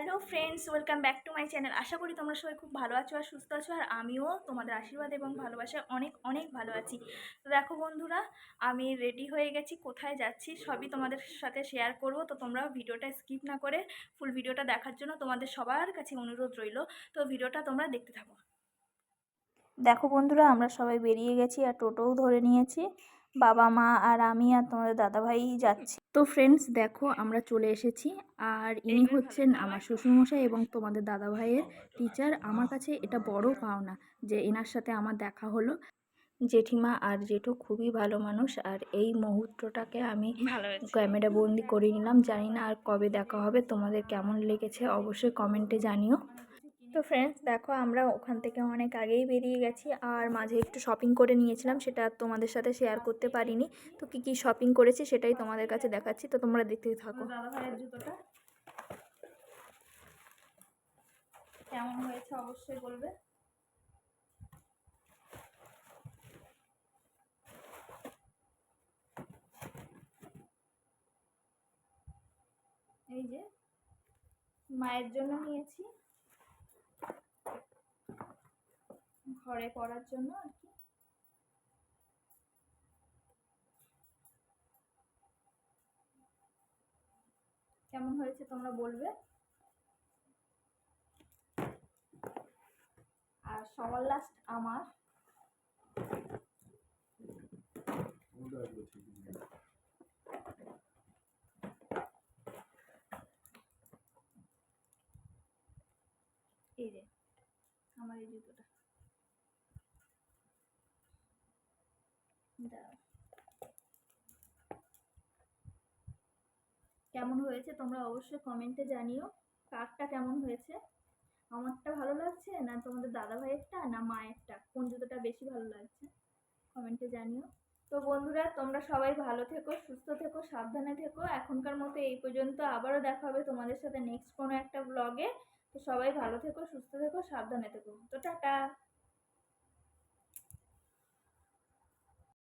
Hello friends welcome back to my channel আশা করি তোমরা সবাই খুব ভালো আছো আর সুস্থ আছো, আর আমিও তোমাদের আশীর্বাদ এবং ভালোবাসায় অনেক অনেক ভালো আছি। তো দেখো বন্ধুরা, আমি রেডি হয়ে গেছি, কোথায় যাচ্ছি সবই তোমাদের সাথে শেয়ার করব। তো তোমরা ভিডিওটা স্কিপ না করে ফুল ভিডিওটা দেখার জন্য তোমাদের সবার কাছে অনুরোধ রইল। তো ভিডিওটা তোমরা দেখতে থাকো। দেখো বন্ধুরা, আমরা সবাই বেরিয়ে গেছি আর টোটোও ধরে নিয়েছি। বাবা মা আর আমি আর তোমাদের দাদাভাই যাচ্ছি। তো ফ্রেন্ডস দেখো আমরা চলে এসেছি। আর ইনি হচ্ছেন আমার শ্বশুরমশাই এবং তোমাদের দাদাভাইয়ের টিচার আমার কাছে এটা বড় পাওনা যে এনার সাথে আমার দেখা হলো। জেঠিমা আর জেঠু খুবই ভালো মানুষ আর এই মুহূর্তটাকে আমি ক্যামেরা বন্দি করে নিলাম। জানি না আর কবে দেখা হবে তোমাদের কেমন লেগেছে অবশ্যই কমেন্টে জানিও। তো ফ্রেন্ডস দেখো আমরা ওখান থেকে অনেক আগেই বেরিয়ে গেছি আর মাঝে একটু শপিং করে নিয়েছিলাম, সেটা তোমাদের সাথে শেয়ার করতে পারিনি। তো কি কি শপিং করেছি সেটাই তোমাদের কাছে দেখাচ্ছি, তো তোমরা দেখতে থাকো। জুতোটা। কেমন হয়েছে অবশ্যই বলবে। এই যে, মায়ের জন্য নিয়েছি। ঘরে পড়ার জন্য আর কি। কেমন হয়েছে তোমরা বলবে? আর সবার লাস্ট আমার। এই যে আমার এই জুতোটা। দাঁড়াও। কেমন হয়েছে? তোমরা অবশ্যই কমেন্টে জানিও। কাকটা কেমন হয়েছে? আমারটা ভালো লাগছে না তোমাদের দাদা ভাইয়েরটা না মায়েরটা? কোন জুতোটা বেশি ভালো লাগছে? কমেন্টে জানিও। তো বন্ধুরা, তোমরা সবাই ভালো থেকো, সুস্থ থেকো, সাবধানে থেকো। এখনকার মতো এই পর্যন্ত আবারও দেখা হবে তোমাদের সাথে নেক্সট কোনো একটা ব্লগে তো সবাই ভালো থেকো, সুস্থ থেকো, সাবধানে থেকো। তো টাটা!